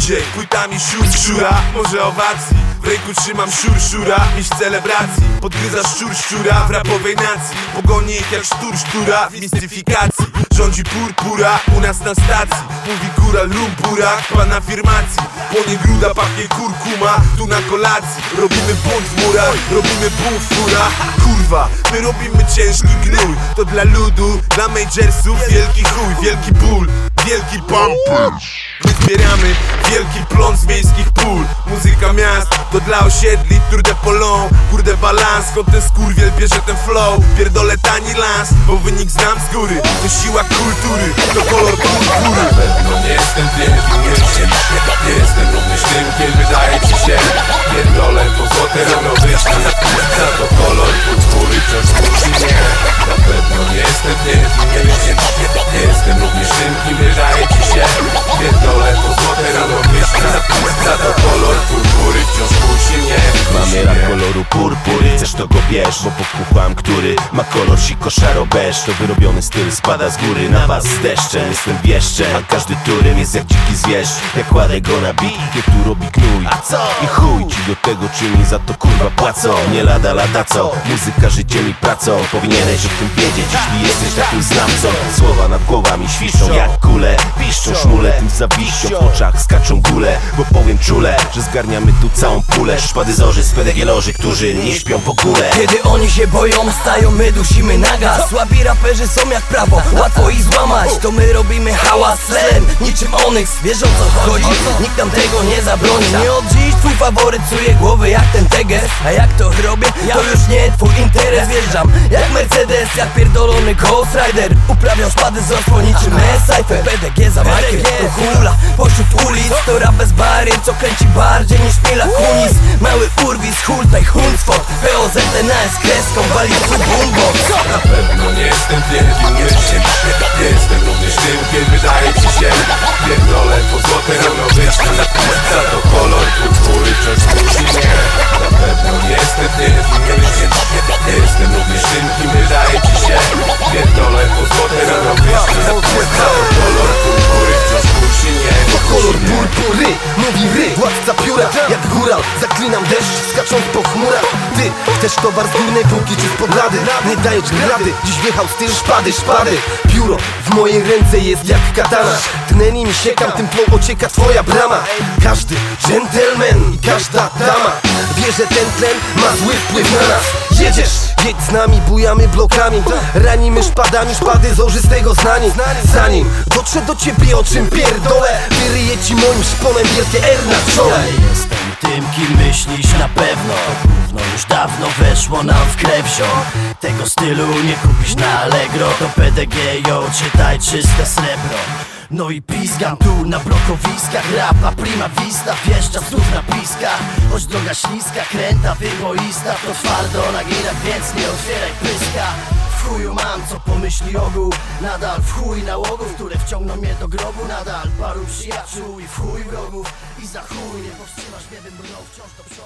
DJ Płytami siur szczura, może owacji W ręku trzymam siur szura, mistrz celebracji Podgryza szczur szczura. W rapowej nacji Pogoni ich jak sztur sztura. W mistyfikacji Rządzi purpura. U nas na stacji Mówi góra lumpura, pan afirmacji Płonie gruda, pachnie kurkuma. Tu na kolacji Robimy bunt w murach, robimy boom w Kurwa, my robimy ciężki gnój. To dla ludu, dla majorsów Wielki chuj, wielki ból, wielki pump My zbieramy wielki plon z miejskich pól. Muzyka miast to dla osiedli Tour de Polon, kurde balans Skąd ten skurwiel bierze ten flow? Pierdolę tani lans, bo wynik znam z góry. To siła kultury, to kolor purpury pewno nie jestem mieściem Nie jestem tym, bierz Bo pokucham, który ma kolor siko szaro beż. To wyrobiony styl spada z góry na was z deszczem Jestem wieszczem, a każdy turym jest jak dziki zwierz. Jak kładę go na bit, jak tu robi gnój. A co? I chuj ci do tego czyni, za to kurwa płacą. Nie lada lada co, muzyka życiem i pracą. Powinieneś o tym wiedzieć, jeśli jesteś takim znawcą. Słowa nad głowami świszczą jak kule. Piszczą szmule tym zawiścią, w oczach skaczą gule. Bo powiem czule, że zgarniamy tu całą pulę. Szpady zorzy z pedegielorzy, którzy nie śpią w ogóle Kiedy oni się boją, stają, my dusimy na gaz. Słabi raperzy są jak prawo, łatwo ich złamać. To my robimy hałas, slen, niczym Onyx. Wiesz o co chodzi, nikt nam tego nie zabroni. Nie od dziś twój faworyt czuje głowy jak ten teges. A jak to robię, to już nie twój interes. Wjeżdżam jak Mercedes, jak pierdolony Ghost Rider. Uprawiam szpady z rosło niczym S-Cypher PDG za markiem, to hula. Pośród ulic, to rap bez barier Co kręci bardziej niż Mila Kunis. Mały urwis, hultaj, hundsfot POZNA z kreską, wali tu boombox. Na pewno nie jestem wielkim Nie jestem również tym, kim wydaje ci się skacząc po chmurach Ty, chcesz towar z górnej półki czy spod lady Nie dajesz rady, dziś wjechał styl szpady, szpady. Pióro w mojej ręce jest jak katana. Tnę nim siekam, tym plą ocieka twoja brama. Każdy gentleman i każda dama Wie, że ten tlen ma zły wpływ na nas. Jedziesz, jedź z nami, bujamy blokami. Ranimy szpadami, szpady zorzystego znani. Zanim dotrze do ciebie o czym pierdolę Wyryję ci moim szponem wielkie R na czole tym, kim myślisz na pewno. To gówno już dawno weszło nam w krew Tego stylu nie kupisz na Allegro To PDG, yo, czytaj czyste srebro. No i pizgam tu na blokowiskach Rapa prima vista, wjeżdżam znów na piskach Choć droga śliska, kręta, wyboista To twardo na ginach, więc nie otwieraj pyska w chuju mam co pomyśli ogół. Nadal w chuj nałogów, które wciągną mnie do grobu. Nadal paru przyjaciół i w chuj wrogów. I za chuj nie powstrzymasz mnie, bym brnął wciąż do przodu